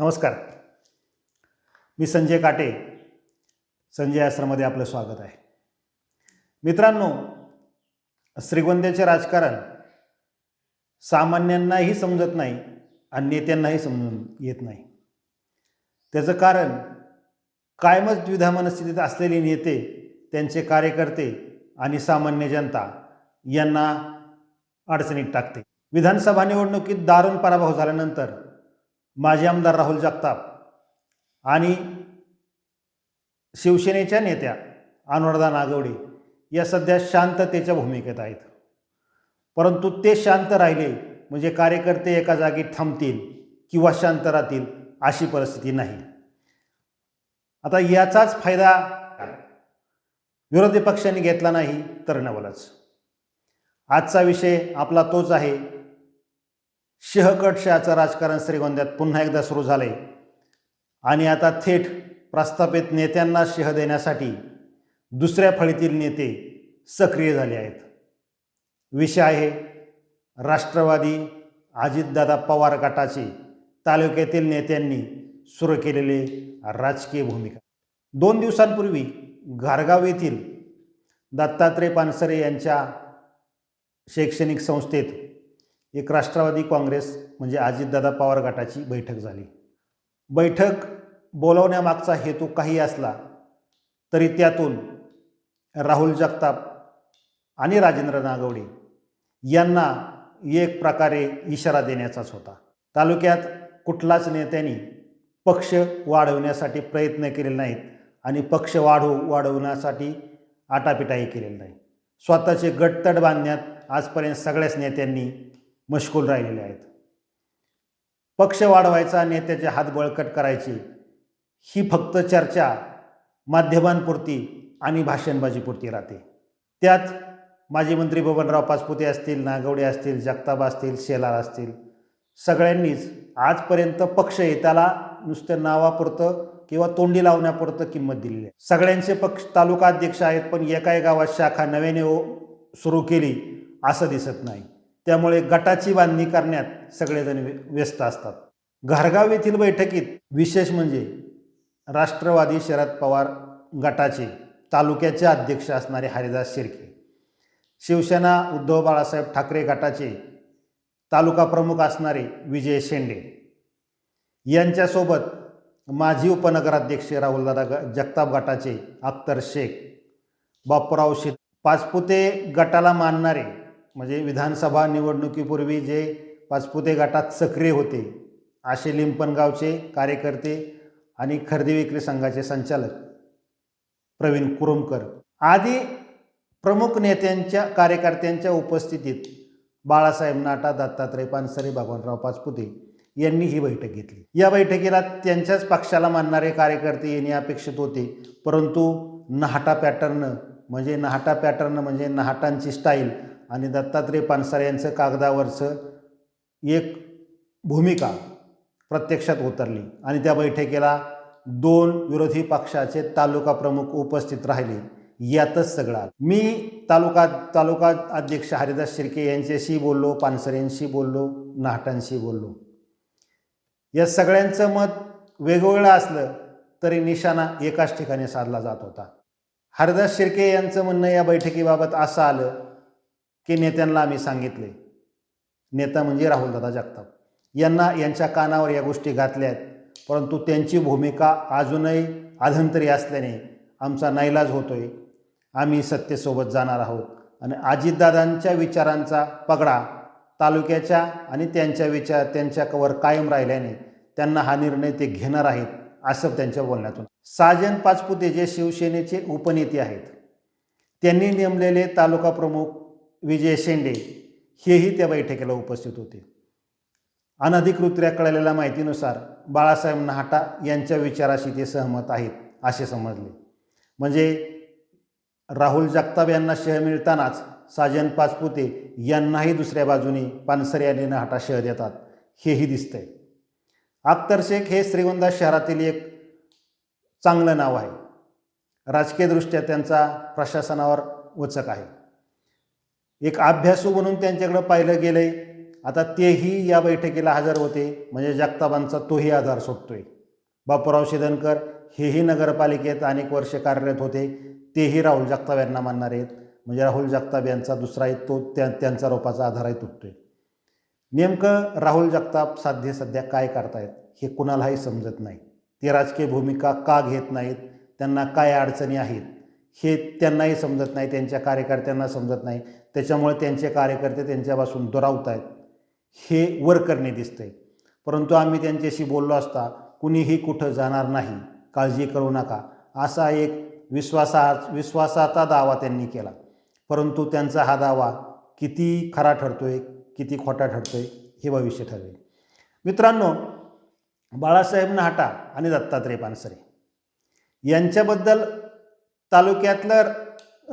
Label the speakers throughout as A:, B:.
A: नमस्कार. मी संजय काटे. संजय आश्रममध्ये आपलं स्वागत आहे. मित्रांनो श्रीगोंद्याचे राजकारण सामान्यांनाही समजत नाही आणि नेत्यांनाही समजून येत नाही. त्याचं कारण कायमच द्विधा मनस्थितीत असलेले नेते त्यांचे कार्यकर्ते आणि सामान्य जनता यांना अडचणीत टाकते. विधानसभा निवडणुकीत दारुण पराभव झाल्यानंतर माजी आमदार राहुल जगताप आणि शिवसेनेच्या नेत्या अनुराधा नागवडे या सध्या शांततेच्या भूमिकेत आहेत. परंतु ते शांत राहिले म्हणजे कार्यकर्ते एका जागी थांबतील किंवा शांत राहतील अशी परिस्थिती नाही. आता याचाच फायदा विरोधी पक्षांनी घेतला नाही तर नवलच. आजचा विषय आपला तोच आहे. शहकटशहाचं राजकारण श्रीगोंद्यात पुन्हा एकदा सुरू झालं आहे आणि आता थेट प्रस्थापित नेत्यांना शह देण्यासाठी दुसऱ्या फळीतील नेते सक्रिय झाले आहेत. विषय आहे राष्ट्रवादी अजितदादा पवार गटाचे तालुक्यातील नेत्यांनी सुरू केलेले राजकीय भूमिका. दोन दिवसांपूर्वी घारगाव येथील दत्तात्रय पानसरे यांच्या शैक्षणिक संस्थेत एक राष्ट्रवादी काँग्रेस म्हणजे अजितदादा पवार गटाची बैठक झाली. बैठक बोलवण्यामागचा हेतू काही असला तरी त्यातून राहुल जगताप आणि राजेंद्र नागवडे यांना एक प्रकारे इशारा देण्याचाच होता. तालुक्यात कुठलाच नेत्यांनी पक्ष वाढवण्यासाठी प्रयत्न केलेले नाहीत आणि पक्ष वाढवू वाढवण्यासाठी आटापिटाही केलेली नाही. स्वतःचे गटतट बांधण्यात आजपर्यंत सगळ्याच नेत्यांनी मशगूल राहिलेले आहेत. पक्ष वाढवायचा नेत्याचे हात बळकट करायची ही फक्त चर्चा माध्यमांपुरती आणि भाषणबाजीपुरती राहते. त्यात माजी मंत्री बबनराव पाचपुते असतील नागवडे असतील जगताब असतील शेलार असतील सगळ्यांनीच आजपर्यंत पक्ष आहे त्याला नुसतं नावापुरतं किंवा तोंडी लावण्यापुरतं किंमत दिलेली आहे. सगळ्यांचे पक्ष तालुका अध्यक्ष आहेत पण एकाही गावात शाखा नव्याने सुरू केली असं दिसत नाही. त्यामुळे गटाची बांधणी करण्यात सगळेजण व्यस्त असतात. घारगाव येथील बैठकीत विशेष म्हणजे राष्ट्रवादी शरद पवार गटाचे तालुक्याचे अध्यक्ष असणारे हरिदास शिर्के शिवसेना उद्धव बाळासाहेब ठाकरे गटाचे तालुका प्रमुख असणारे विजय शेंडे यांच्यासोबत माजी उपनगराध्यक्ष राहुलदादा ग जगताप गटाचे अख्तर शेख बापूराव शेत पाचपुते गटाला मानणारे म्हणजे विधानसभा निवडणुकीपूर्वी जे पाचपुते गटात सक्रिय होते असे लिंपणगावचे कार्यकर्ते आणि खरेदी विक्री संघाचे संचालक प्रवीण कुरुमकर. आदी प्रमुख नेत्यांच्या कार्यकर्त्यांच्या उपस्थितीत बाळासाहेब नाटा दत्तात्रय पानसरे भगवानराव पाचपुते यांनी ही बैठक घेतली. या बैठकीला त्यांच्याच पक्षाला मानणारे कार्यकर्ते येणे अपेक्षित होते परंतु नहाटा पॅटर्न म्हणजे नहाटा पॅटर्न म्हणजे नहाटांची स्टाईल आणि दत्तात्रय पानसरे यांचं कागदावरचं एक भूमिका प्रत्यक्षात उतरली. आणि त्या बैठकीला दोन विरोधी पक्षाचे तालुका प्रमुख उपस्थित राहिले. यातच सगळा. मी तालुका तालुका अध्यक्ष हरिदास शिर्के यांच्याशी बोललो पानसरेंशी बोललो नाहटांशी बोललो. या सगळ्यांचं मत वेगवेगळं असलं तरी निशाणा एकाच ठिकाणी साधला जात होता. हरिदास शिर्के यांचं म्हणणं या बैठकीबाबत असं आलं की नेत्यांना आम्ही सांगितले. नेता म्हणजे राहुलदादा जगताप. यांना यांच्या कानावर या गोष्टी घातल्यात परंतु त्यांची भूमिका अजूनही अधंतरी असल्याने आमचा नाईलाज आहे आम्ही सत्तेसोबत जाणार आहोत. आणि अजितदादांच्या विचारांचा पगडा तालुक्याच्या आणि त्यांच्या विचार त्यांच्यावर कायम राहिल्याने त्यांना हा निर्णय ते घेणार आहेत असं त्यांच्या बोलण्यातून साजन पाचपुते जे शिवसेनेचे उपनेते आहेत त्यांनी नेमलेले तालुका प्रमुख विजय शेंडे हेही त्या बैठकीला उपस्थित होते. अनधिकृतऱ्या कळलेल्या माहितीनुसार बाळासाहेब नाहटा यांच्या विचाराशी ते सहमत आहेत असे समजले. म्हणजे राहुल जगताप यांना शह मिळतानाच साजन पाचपुते यांनाही दुसऱ्या बाजूने पानसरे आणि नाहटा शह देतात हेही दिसतंय. अख्तर शेख हे श्रीगोंदा शहरातील एक चांगलं नाव आहे. राजकीयदृष्ट्या त्यांचा प्रशासनावर वचक आहे. एक अभ्यासू म्हणून त्यांच्याकडं पाहिलं गेलं आहे आता तेही या बैठकीला हजर होते. म्हणजे जगताबांचा तोही आधार सुटतोय बापूराव शिदनकर हेही नगरपालिकेत अनेक वर्ष कार्यरत होते. तेही राहुल जगताप यांना मानणार आहेत. म्हणजे राहुल जगताप यांचा दुसराही तो त्या त्यांचा रोपाचा आधारही तुटतोय. नेमकं राहुल जगताप साध्य सध्या काय करतायत हे कुणालाही समजत नाही. ते राजकीय भूमिका का घेत नाहीत त्यांना काय अडचणी आहेत हे त्यांनाही समजत नाही त्यांच्या कार्यकर्त्यांना समजत नाही. त्याच्यामुळे त्यांचे कार्यकर्ते त्यांच्यापासून दुरावत आहेत हे वर करणे दिसतंय. परंतु आम्ही त्यांच्याशी बोललो असता कुणीही कुठं जाणार नाही. काळजी करू नका. असा एक विश्वासा विश्वासाचा दावा त्यांनी केला. परंतु त्यांचा हा दावा किती खरा ठरतो आहे किती खोटा ठरतो आहे हे भविष्य ठरवेल मित्रांनो बाळासाहेब नाहटा आणि दत्तात्रय पानसरे यांच्याबद्दल तालुक्यातलं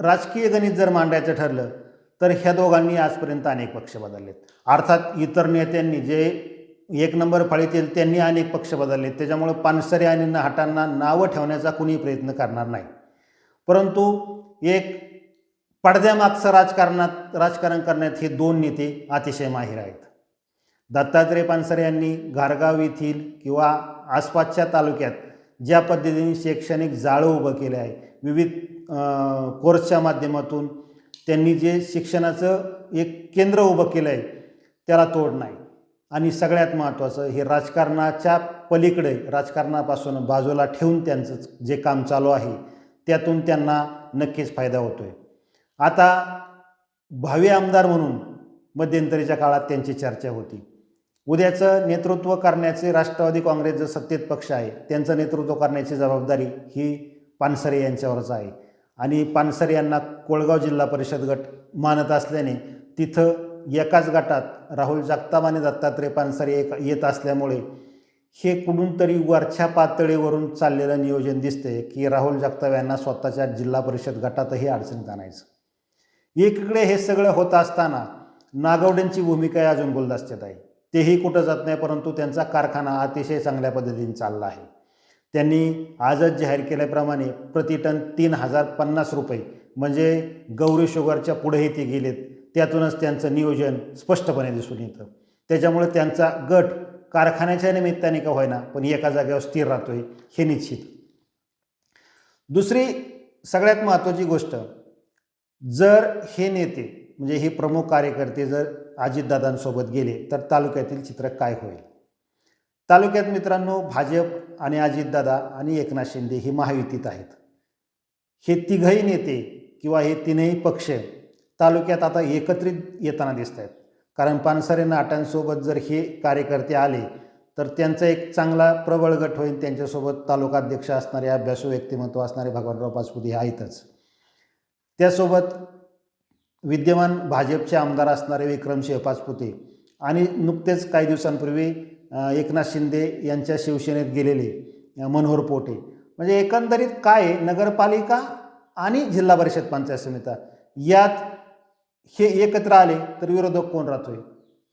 A: राजकीय गणित जर मांडायचं ठरलं तर ह्या दोघांनी आजपर्यंत अनेक पक्ष बदललेत. अर्थात इतर नेत्यांनी जे एक नंबर फळीतील त्यांनी अनेक पक्ष बदलले त्याच्यामुळे पानसरे आणि नहाटांना नावं ठेवण्याचा कुणी प्रयत्न करणार नाही. परंतु एक पडद्यामागचं राजकारणात राजकारण करण्यात हे दोन नेते अतिशय माहीर आहेत. दत्तात्रय पानसरे यांनी घारगाव येथील किंवा आसपासच्या तालुक्यात ज्या पद्धतीने शैक्षणिक जाळं उभं केलं आहे विविध कोर्सच्या माध्यमातून त्यांनी जे शिक्षणाचं एक केंद्र उभं केलं आहे त्याला तोड नाही. आणि सगळ्यात महत्त्वाचं हे राजकारणाच्या पलीकडे राजकारणापासून बाजूला ठेवून त्यांचं जे काम चालू आहे त्यातून त्यांना नक्कीच फायदा होतो आहे आता भावी आमदार म्हणून मध्यंतरीच्या काळात त्यांची चर्चा होती. उद्याचं नेतृत्व करण्याचे राष्ट्रवादी काँग्रेस जो सत्तेत पक्ष आहे त्यांचं नेतृत्व करण्याची जबाबदारी ही पानसरे यांच्यावरच आहे. आणि पानसरे यांना कोळगाव जिल्हा परिषद गट मानत असल्याने तिथं एकाच गटात राहुल जगताप आणि दत्तात्रय पानसरे एक येत असल्यामुळे हे कुठून तरी वरच्या पातळीवरून चाललेलं नियोजन दिसते की राहुल जगताप यांना स्वतःच्या जिल्हा परिषद गटातही अडचणीत आणायचं. एकीकडे हे सगळं होत असताना नागवड्यांची भूमिका अजून गुलदस्त्यात आहे. तेही कुठं जात नाही परंतु त्यांचा कारखाना अतिशय चांगल्या पद्धतीने चालला आहे. त्यांनी आजच जाहीर केल्याप्रमाणे प्रति टन तीन हजार पन्नास रुपये म्हणजे गौरी शुगरच्या पुढेही ते गेलेत. त्यातूनच त्यांचं नियोजन स्पष्टपणे दिसून येतं. त्याच्यामुळे त्यांचा गट कारखान्याच्या निमित्ताने का होईना पण एका जागेवर स्थिर राहतोय हे निश्चित. दुसरी सगळ्यात महत्त्वाची गोष्ट जर हे नेते म्हणजे हे प्रमुख कार्यकर्ते जर अजितदादांसोबत गेले तर तालुक्यातील चित्र काय होईल? तालुक्यात मित्रांनो भाजप आणि अजितदादा आणि एकनाथ शिंदे ही महायुतीत आहेत. हे तिघही नेते किंवा हे तीनही पक्ष तालुक्यात आता एकत्रित येताना दिसत आहेत कारण पानसरे नाट्यांसोबत जर हे कार्यकर्ते आले तर त्यांचा एक चांगला प्रबळ गट होईल. त्यांच्यासोबत तालुकाध्यक्ष असणारे अभ्यासू व्यक्तिमत्व असणारे भगवानराव पाचपुते हे आहेतच. त्यासोबत विद्यमान भाजपचे आमदार असणारे विक्रमसिंह पाचपुते आणि नुकतेच काही दिवसांपूर्वी एकनाथ शिंदे यांच्या शिवसेनेत गेलेले मनोहर पोटे. म्हणजे एकंदरीत काय आहे, नगरपालिका आणि जिल्हा परिषद पंचायत समिता. यात हे एकत्र आले तर विरोधक कोण राहतोय?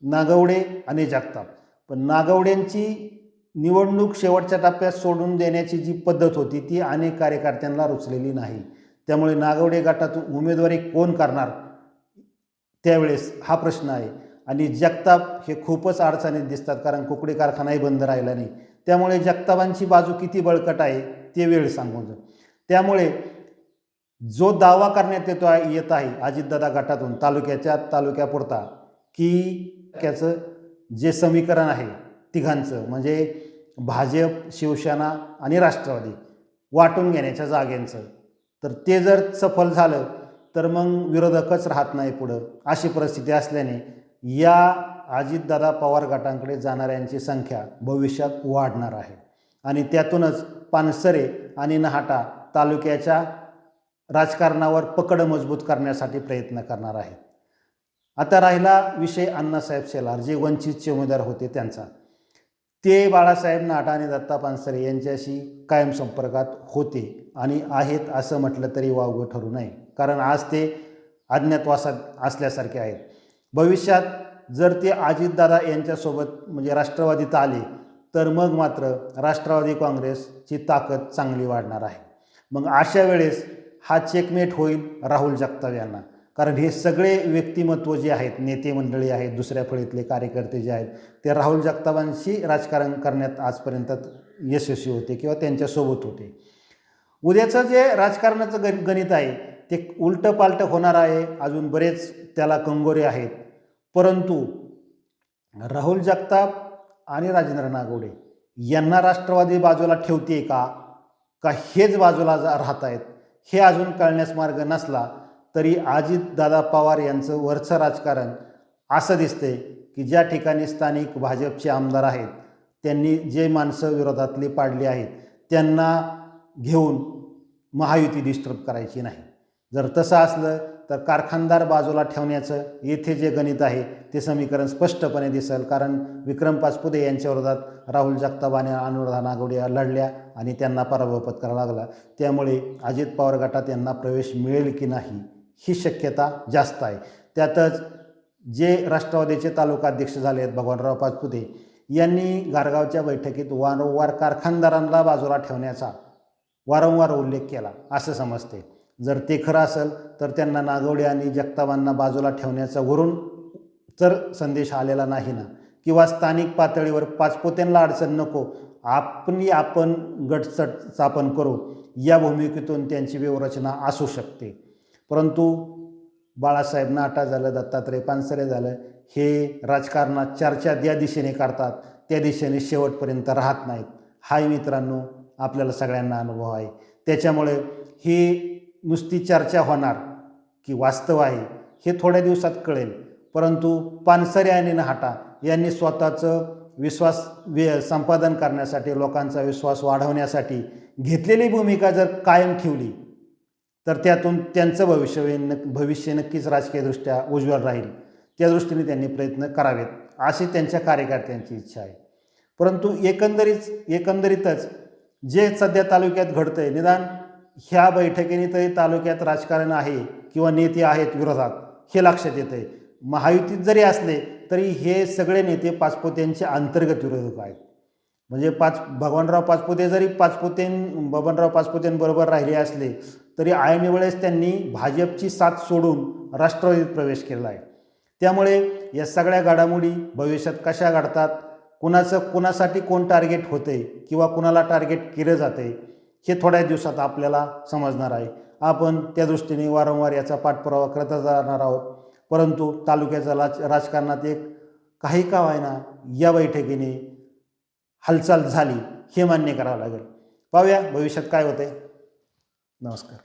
A: नागवडे आणि जगताप. पण नागवड्यांची निवडणूक शेवटच्या टप्प्यात सोडून देण्याची जी पद्धत होती ती अनेक कार्यकर्त्यांना रुचलेली नाही. त्यामुळे नागवडे गटातून उमेदवारी कोण करणार? त्यावेळेस हा प्रश्न आहे. आणि जगताप हे खूपच अडचणीत दिसतात कारण कुकडी कारखानाही बंद राहिला नाही. त्यामुळे जगतापांची बाजू किती बळकट आहे ते वेळ सांगून जाईल. त्यामुळे जो दावा करण्यात येतो आहे येत आहे अजितदादा गटातून तालुक्याच्या तालुक्यापुरता की त्याचं जे समीकरण आहे तिघांचं म्हणजे भाजप शिवसेना आणि राष्ट्रवादी वाटून घेण्याच्या जागेंचं तर ते जर सफल झालं तर मग विरोधकच राहत नाही पुढं अशी परिस्थिती असल्याने या अजितदादा पवार गटांकडे जाणाऱ्यांची संख्या भविष्यात वाढणार आहे. आणि त्यातूनच पानसरे आणि नहाटा तालुक्याच्या राजकारणावर पकड मजबूत करण्यासाठी प्रयत्न करणार आहेत. आता राहिला विषय अण्णासाहेब शेलार जे वंचितचे उमेदवार होते त्यांचा. ते बाळासाहेब नाटा आणि दत्ता पानसरे यांच्याशी कायम संपर्कात होते आणि आहेत असं म्हटलं तरी वावगं ठरू नये. कारण आज ते अज्ञातवासात असल्यासारखे आहेत. भविष्यात जर ते अजितदादा यांच्यासोबत म्हणजे राष्ट्रवादीत आले तर मग मात्र राष्ट्रवादी काँग्रेसची ताकद चांगली वाढणार आहे. मग अशा वेळेस हा चेकमेट होईल राहुल जगताप यांना. कारण हे सगळे व्यक्तिमत्व जे आहेत नेते मंडळी आहेत दुसऱ्या फळीतले कार्यकर्ते जे आहेत ते राहुल जगतापांशी राजकारण करण्यात आजपर्यंत यशस्वी होते किंवा त्यांच्यासोबत होते. उद्याचं जे राजकारणाचं गण गणित आहे ते उलटं पालटं होणार आहे. अजून बरेच त्याला कंगोरे आहेत. परंतु राहुल जगताप आणि राजेंद्र नागवडे यांना राष्ट्रवादी बाजूला ठेवते का? का हेच बाजूला जा राहत आहेत हे अजून कळण्यास मार्ग नसला तरी अजितदादा पवार यांचं वरचं राजकारण असं दिसते की ज्या ठिकाणी स्थानिक भाजपचे आमदार आहेत त्यांनी जे माणसं विरोधातली पाडली आहेत त्यांना घेऊन महायुती डिस्टर्ब करायची नाही. जर तसं असलं तर कारखानदार बाजूला ठेवण्याचं येथे जे गणित आहे ते समीकरण स्पष्टपणे दिसेल. कारण विक्रम पाचपुते यांच्या विरोधात राहुल जगताप आणि अनुराधा नागवडे लढल्या आणि त्यांना पराभव पत्करावा लागला. त्यामुळे अजित पवार गटात यांना प्रवेश मिळेल की नाही ही शक्यता जास्त आहे. त्यातच जे राष्ट्रवादीचे तालुकाध्यक्ष झाले आहेत भगवानराव पाचपुते यांनी गारगावच्या बैठकीत वारंवार कारखानदारांना बाजूला ठेवण्याचा वारंवार उल्लेख केला असं समजते जर ते खरं असेल तर त्यांना नागवडे आणि जगताबांना बाजूला ठेवण्याचा वरून तर संदेश आलेला नाही ना. किंवा स्थानिक पातळीवर पाचपोत्यांना अडचण नको आपणी आपण गटचट स्थापन करू या भूमिकेतून त्यांची व्यवरचना असू शकते. परंतु बाळासाहेब नाटा झालं दत्तात्रय पानसरे झालं हे राजकारणात चर्चा ज्या दिशेने काढतात त्या दिशेने शेवटपर्यंत राहत नाहीत. हाही मित्रांनो आपल्याला सगळ्यांना अनुभव आहे. त्याच्यामुळे ही नुसती चर्चा होणार की वास्तव आहे हे थोड्या दिवसात कळेल. परंतु पानसरे आणि नहाटा यांनी स्वतःचं विश्वास वे संपादन करण्यासाठी लोकांचा विश्वास वाढवण्यासाठी घेतलेली भूमिका जर कायम ठेवली तर त्यातून त्यांचं भविष्य नक् भविष्य नक्कीच राजकीयदृष्ट्या उज्ज्वल राहील. त्या दृष्टीने त्यांनी प्रयत्न करावेत अशी त्यांच्या कार्यकर्त्यांची इच्छा आहे. परंतु एकंदरीत एकंदरीतच जे सध्या तालुक्यात घडतं आहे निदान ह्या बैठकीने तरी तालुक्यात राजकारण आहे किंवा नेते आहेत विरोधात हे लक्षात येतं आहे महायुतीत जरी असले तरी हे सगळे नेते पाचपोत्यांचे अंतर्गत विरोधक आहेत. म्हणजे पाच भगवानराव पाचपुते जरी पाचपुतेन बबनराव पाचपुतेंबरोबर राहिले असले तरी ऐन वेळेस त्यांनी भाजपची साथ सोडून राष्ट्रवादीत प्रवेश केला आहे. त्यामुळे या सगळ्या घडामोडी भविष्यात कशा घडतात कुणाचं कुणासाठी कोण टार्गेट होते किंवा कुणाला टार्गेट केलं जाते हे थोड्या दिवसात आपल्याला समजणार आहे. आपण त्या दृष्टीने वारंवार याचा पाठपुरावा करत जाणार आहोत. परंतु तालुक्याचा राज राजकारणात एक काही का व्हायना या बैठकीने हालचाल झाली हे मान्य करावं लागेल. पाहूया भविष्यात काय होते नमस्कार.